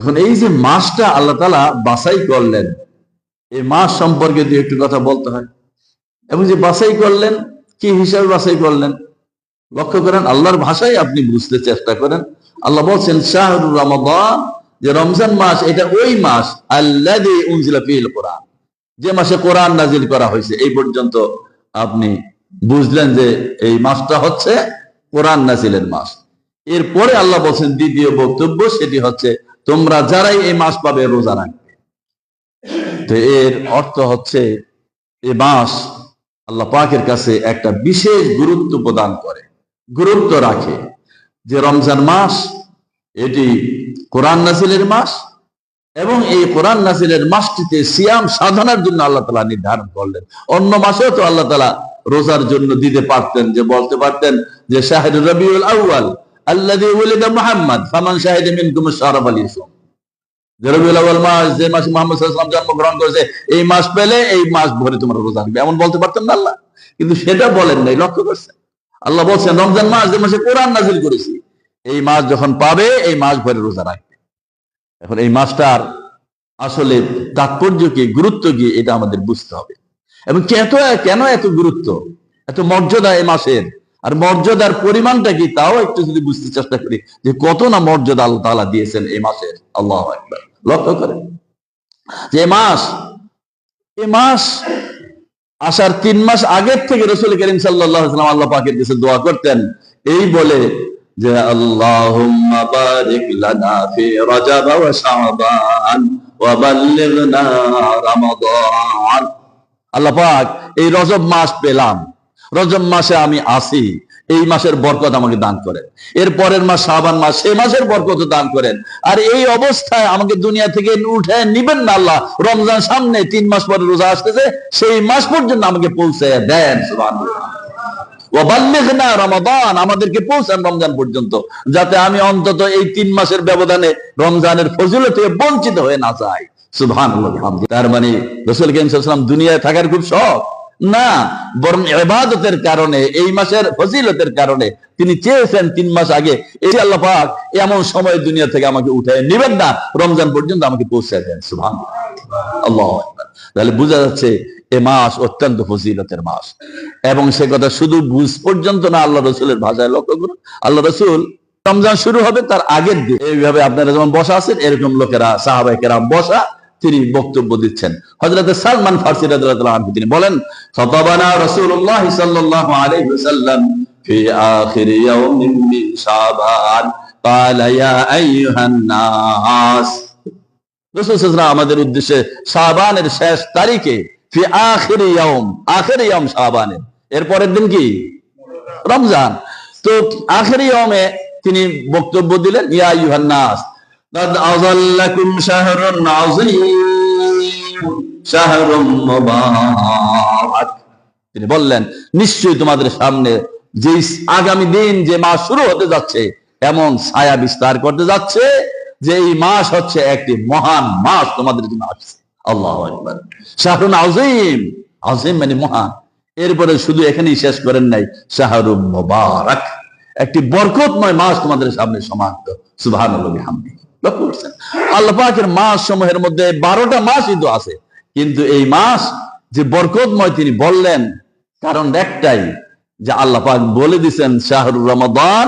এখন এই যে মাসটা আল্লাহ তালা বাছাই করলেন, এই মাস সম্পর্কে দু একটু কথা বলতে হয়। এবং যে বাছাই করলেন, কি হিসাবে বাছাই করলেন? লক্ষ্য করেন, আল্লাহর ভাষায় আপনি বুঝতে চেষ্টা করেন। আল্লাহ বলছেন, শাহরুর যে রমজান মাস, এটা ওই মাস আল্লাহ কোরআন। যে মাসে কোরআন নাজিল করা হয়েছে, এই পর্যন্ত আপনি বুঝলেন যে এই মাসটা হচ্ছে কোরআন নাজিলের মাস। এরপরে আল্লাহ বলছেন, দ্বিতীয় বক্তব্য সেটি হচ্ছে তোমরা যারাই এই মাস পাবে রোজা রাখবে। তো এর অর্থ হচ্ছে, এ মাস আল্লাহ পাকের কাছে একটা বিশেষ গুরুত্ব প্রদান করে, গুরুত্ব রাখে। যে রমজান মাস, এটি কোরআন নাসিলের মাস এবং এই কোরআন নাসিলের মাসটিতে সিয়াম সাধনার জন্য আল্লাহ তালা নির্ধারণ করলেন। অন্য মাসেও তো আল্লাহ তালা রোজার জন্য দিতে পারতেন, যে বলতে পারতেন যে শাহেদ রবিউল আউয়াল এই করেছি, এই মাস যখন পাবে, এই মাস ভরে রোজা রাখবে। এখন এই মাসটার আসলে তাৎপর্য কি, গুরুত্ব কি, এটা আমাদের বুঝতে হবে। এবং কেন এত গুরুত্ব, এত মর্যাদা এই মাসের? আর মর্যাদার পরিমাণটা কি? তাও একটু যদি বুঝতে চেষ্টা করি যে কত না মর্যাদা আল্লাহ তাআলা দিয়েছেন এই মাসের। আল্লাহ একবার লক্ষ্য করে যে মাস, এ মাস আসার তিন মাস আগের থেকে রসুল করিম সাল্লাহ আল্লাহ পাকের কাছে দোয়া করতেন। এই বলে যে রমাদান। আল্লাহ পাক, এই রজব মাস পেলাম। রজব মাসে আমি আসি, এই মাসের বরকত আমাকে দান করেন। এর পরের মাস শাবান মাস, সেই মাসের বরকত দান করেন। আর এই অবস্থায় আমাকে দুনিয়া থেকে উঠে নিবেন না আল্লাহ। রমজান সামনে তিন মাস পরে রোজা আসতেছে, সেই মাস পর্যন্ত আমাকে পৌঁছে দেন রমাদান, আমাদেরকে পৌঁছান রমজান পর্যন্ত, যাতে আমি অন্তত এই তিন মাসের ব্যবধানে রমজানের ফজিলত বঞ্চিত হয়ে না যাই। সুবহানাল্লাহ তার মানে রসুল করিম দুনিয়ায় থাকার খুব শখ। না, বরং এবাদতের কারণে, এই মাসের ফজিলতের কারণে তিনি চেয়েছেন তিন মাস আগে, এই আল্লাহ পাক এমন সময় দুনিয়া থেকে আমাকে উঠে নিবেন না, রমজান পর্যন্ত আমাকে পৌঁছে দেন সুবহান আল্লাহ তাহলে বোঝা যাচ্ছে, এ মাস অত্যন্ত ফজিলতের মাস। এবং সে কথা শুধু বুঝ পর্যন্ত না, আল্লাহ রসুলের ভাষায় লক্ষ্য করুন। আল্লাহ রসুল রমজান শুরু হবে তার আগের দিন। এইভাবে আপনারা যেমন বসা আছেন, এরকম লোকেরা সাহাবাহিকেরা বসা তিনি বক্তব্য দিচ্ছেন হজরত সালমান ফার্সি রাদিয়াল্লাহু আনহু তিনি বলেন খতাবানা রাসূলুল্লাহ সাল্লাল্লাহু আলাইহি ওয়াসাল্লাম في آخر يوم من شعبان قال يا أيها الناس রাসূল সাল্লাল্লাহু আমাদের উদ্দেশ্যে শাবানের শেষ তারিখে ফি আখির ইয়াউম আখির ইয়াউম শাবানের এর পরের দিন কি রমজান তো আখির ইয়াউমে তিনি বক্তব্য দিলেন ইয়া আইয়ুহান নাস قد أظلكم شهر عظيم شهر مبارك তিনি বললেন নিশ্চয়ই তোমাদের সামনে যে আগামী দিন যে মাস শুরু হতে যাচ্ছে এমন ছায়া বিস্তার করতে যাচ্ছে যে এই মাস হচ্ছে একটি মহান মাস তোমাদের জন্য আসছে আল্লাহ আকবার শাহরুন আজিম আজিম মানে মহান এরপরে শুধু এখানেই শেষ করেন নাই শাহরুম মোবারক একটি বরকতময় মাস তোমাদের সামনে সমাপ্ত সুবহান হামদি লক্ষ্য করছেন আল্লাহ পাকের মাস সমূহের মধ্যে বারোটা মাস কিন্তু আছে। কিন্তু এই মাস যে বরকতময় তিনি বললেন, কারণ একটাই, যে আল্লাহ পাক বলে দিছেন শাহরুর রমাদান